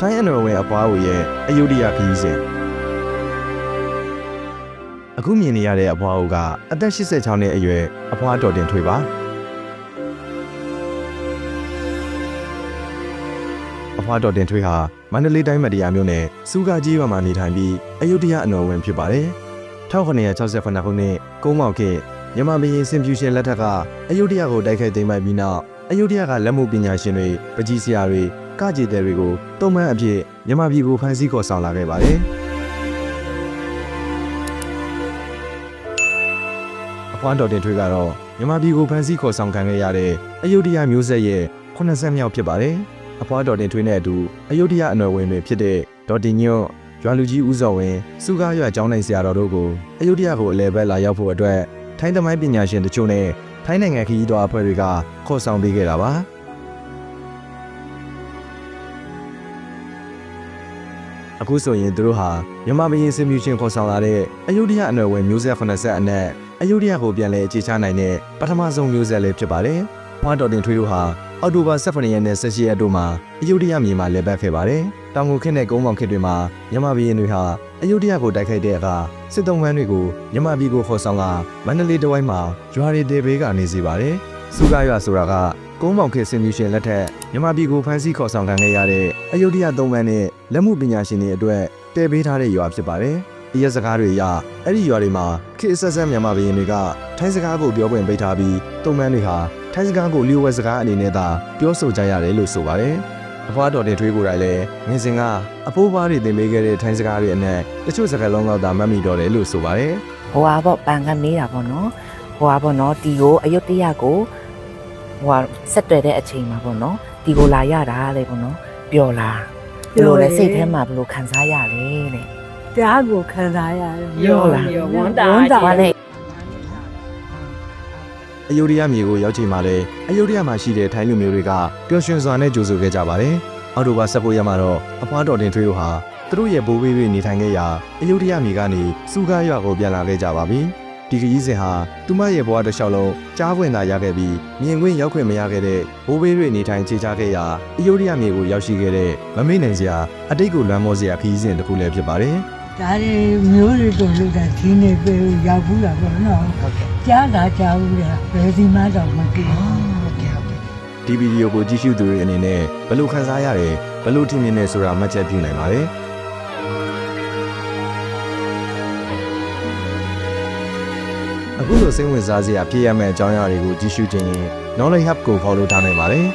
ထိုင်းအနော်ဝင်အပွားကိုရဲ့အယုဒ္ဓယခရီးစဉ်အခုမြင်နေရတဲ့အပွားကိုကအသက်86နှစ်အရွယ်အဖွားတော်တင်ထွေပါအဖွားတော်တင်ထွေဟာမန္တလေးတိုင်းမတရားမြို့နယ်စူးကာကြီးရွာမှာနေထိုင်ပြီးအယုဒ္ဓယအနော်ဝင်ဖြစ်ပါတယ်1968ခုနှစ်ကုန်းမောက်ခေတ်မြန်မာဘုရင်စင်ဖြူရှင်လက်ထက်ကအယုဒ္ဓယကိုတိုက်ခိုက်သိမ်းပိုက်ပြီးနောက်အယုဒ္ဓယကလက်မှုပညာရှင်တွေပကြီးစရာတွေ ကကြေတဲ့တွေကိုတုံ့ပန်းအဖြစ်မြန်မာပြည်ကိုဖမ်းဆီးခေါ်ဆောင်လာခဲ့ပါတယ်အဖွားတော်တင်ထွေးကတော့မြန်မာပြည်ကိုဖမ်းဆီးခေါ်ဆောင်ခံခဲ့ရတဲ့အယုဒ္ဓယမျိုးဆက်ရဲ့80မြောက်ဖြစ်ပါတယ်အဖွားတော်တင်ထွေးနဲ့အတူအယုဒ္ဓယအနွယ်ဝင်တွေဖြစ်တဲ့ဒေါ်တင်ညွန့်ရွာလူကြီးဦးစောဝင်းစုကားရွာကျောင်းနိုင်ဆရာတော်တို့ကိုအယုဒ္ဓယကိုအလဲဘက်လာရောက်ဖို့အတွက်ထိုင်းသမိုင်းပညာရှင်တချို့နဲ့ထိုင်းနိုင်ငံခရီးသွားအဖွဲ့တွေကခေါ်ဆောင်ပေးခဲ့တာပါ အခုဆိုရင်သူတို့ဟာမြန်မာပြည်စင်မြူရှင်ခေါ်ဆောင်လာတဲ့အယုဒ္ဓယအနွယ်ဝင်မျိုးဆက်80အနက်အယုဒ္ဓယကိုပြန်လည်အခြေချနိုင်တဲ့ပထမဆုံးမျိုးဆက်လေးဖြစ်ပါတယ်။ဖွားတော်တင်ထွေးတို့ဟာအောက်တိုဘာ18ရက်နဲ့18ရက်တို့မှာအယုဒ္ဓယမြေမှာလည်ပတ်ခဲ့ပါတယ်။တောင်ကိုခင်းတဲ့ကုန်းပေါင်ခေတ်တွေမှာမြန်မာပြည်တွေဟာအယုဒ္ဓယကိုတိုက်ခိုက်တဲ့အခါစစ်တုံးပန်းတွေကိုမြန်မာပြည်ကိုခေါ်ဆောင်လာမန္တလေးတဝိုင်းမှာရွာတွေတေဘေးကနေစီပါတယ်။စုကားရွာဆိုတာက ကုန်းပေါင်ခေတ်စင်မြူရှင်လက်ထက်မြန်မာပြည်ကိုဖမ်းဆီးခေါ်ဆောင်ခံခဲ့ရတဲ့အယုဒ္ဓယသုံးပန်းနဲ့လက်မှုပညာရှင်တွေအတွက်တည်ပေးထားတဲ့ရွာဖြစ်ပါတယ်။ဒီရက်စကားတွေအရအဲ့ဒီရွာတွေမှာခေတ်ဆက်ဆက်မြန်မာပြည်တွေကထိုင်းစကားကိုပြောပွင့်ပေးထားပြီးသုံးပန်းတွေဟာထိုင်းစကားကိုလျှို့ဝှက်စကားအနေနဲ့သာပြောဆိုကြရတယ်လို့ဆိုပါတယ်။အဖွားတော်တင်ထွေးကိုယ်တိုင်လည်းငင်းစင်ကအဖိုးဖွားတွေသင်ပေးခဲ့တဲ့ထိုင်းစကားတွေအနက်တချို့စကားလုံးတော့သာမှတ်မိတော့တယ်လို့ဆိုပါတယ်ဟိုဟာပေါ့ပန်ကမေးတာပေါ့နော်ဟိုဟာပေါ့နော်တီကိုအယုတ်တရကို ဟိုဟာဆက်တွေ့တဲ့အချိန်မှာပေါ့နော်တီကိုလာရတာလေပေါ့နော်ပျော်လာဘယ်လိုလဲစိတ်ထဲမှာဘယ်လိုခံစားရလဲတဲ့တရားကိုခံစားရတယ်ပြောလားဝမ်းတာဝမ်းတာနဲ့။အယုဒ္ဓယမြေကိုရောက်ချိန်မှာလည်းအယုဒ္ဓယမှာရှိတဲ့ထိုင်းလူမျိုးတွေကပျော်ရွှင်စွာနဲ့ကြိုဆိုခဲ့ကြပါတယ်။အော်တိုဘာ16ရက်မှာတော့အဖွားတော်တင်ထွေးတို့ဟာသူတို့ရဲ့ဘိုးဘေးတွေနေထိုင်ခဲ့ရာအယုဒ္ဓယမြေကနေစူကားရွာကိုပြန်လာခဲ့ကြပါပြီ။ ဒီခရီးစဉ်ဟာသူမရဲ့ဘဝတစ်လျှောက်လုံးကြားပွင့်သာရခဲ့ပြီးမြင်ကွင်းရောက်ခွင့်မရခဲ့တဲ့ဘိုးဘေးတွေနေထိုင်ခြေချခဲ့ရာအယုဒ္ဓယမြေကိုရောက်ရှိခဲ့တဲ့မမေ့နိုင်စရာအတိတ်ကိုလွမ်းမောစရာခရီးစဉ်တစ်ခုလည်းဖြစ်ပါတယ်။ဒါတွေမျိုးတွေတို့လူတာဒီနေပဲရောက်ဘူးလားပေါ့နော်ဟုတ်ကဲ့ကြားတာကြားဘူးလားဘယ်ဒီမှတော့မကြည့်ဘူးဟုတ်ကဲ့ဟုတ်ကဲ့ဒီဗီဒီယိုကိုကြည့်ရှုသူတွေအနေနဲ့ဘယ်လိုခံစားရတယ်ဘယ်လိုထင်မြင်နေဆိုတာမှတ်ချက်ပြုနိုင်ပါတယ် အခုလိုစိတ်ဝင်စားစရာဖြစ်ရမယ့်အကြောင်းအရာတွေကိုကြည့်ရှုခြင်းရင် Knowledge Hub ကို follow ထားနိုင်ပါတယ်